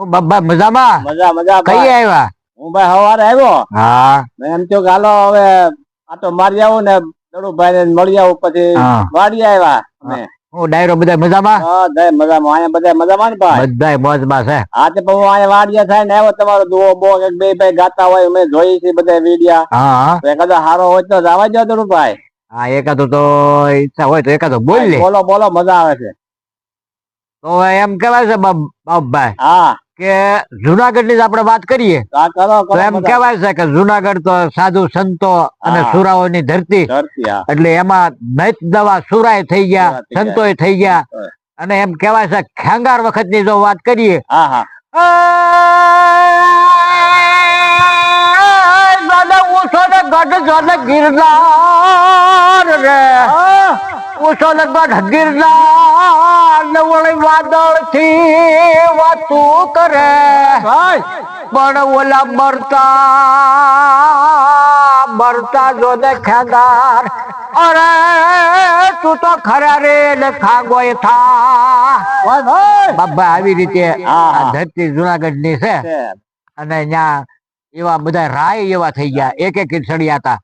હું બાબા મજામાં? મજા મજા કઈ આવ્યા? હું ભાઈ સવારે આવ્યો. હા. મેં એમ થયું કે હાલો હવે આટો મારી આવું ને દડુભાઈ ને મળી આવું પછી હા. વાડી આવ્યા અમે. હું. ડાયરો બધા મજામાં? હા મજામાં. અહીંયા બધા મજામાં ને ભાઈ? બધા મોજમાં છે. આ તે હું અહીંયા વાડિયા થાય ને આવ્યો તમારો દુઓ બો એક બે ભાઈ ગાતા હોય મેં જોઈ છે બધા વિડિયા. હા. હા એકાદો હારો હોય તો જવા દો દડુભાઈ. હા એકાદો તો ઈચ્છા હોય તો એકાદો બોલ બોલો બોલો મજા આવે છે. તો એમ કેવાય છે બાપ- બાપભાઈ હા કે જુનાગઢની જ આપણે વાત કરીએ તો એમ કેવાય છે કે જુનાગઢ તો સાધુ સંતો અને સુરાઓ ની ધરતી એટલે એમાં નૈત દવા સુરાય થઈ ગયા સંતો થઈ ગયા. અને એમ કેવાય છે ખેંગાર વખતની જો વાત કરીએ ગઢ ગિરનાર રે લગભગ ગિરનાર વાદળથી વાતું કરે. પણ ઓલા મરતા મરતા જો ખેંગાર અરે તું તો ખરા રે ને ખાગોય થા. બાબા આવી રીતે આ ધરતી જુનાગઢની છે. છે. અને અહીંયા એવા બધા રાય એવા થઈ ગયા. એક એક સળિયા હતા.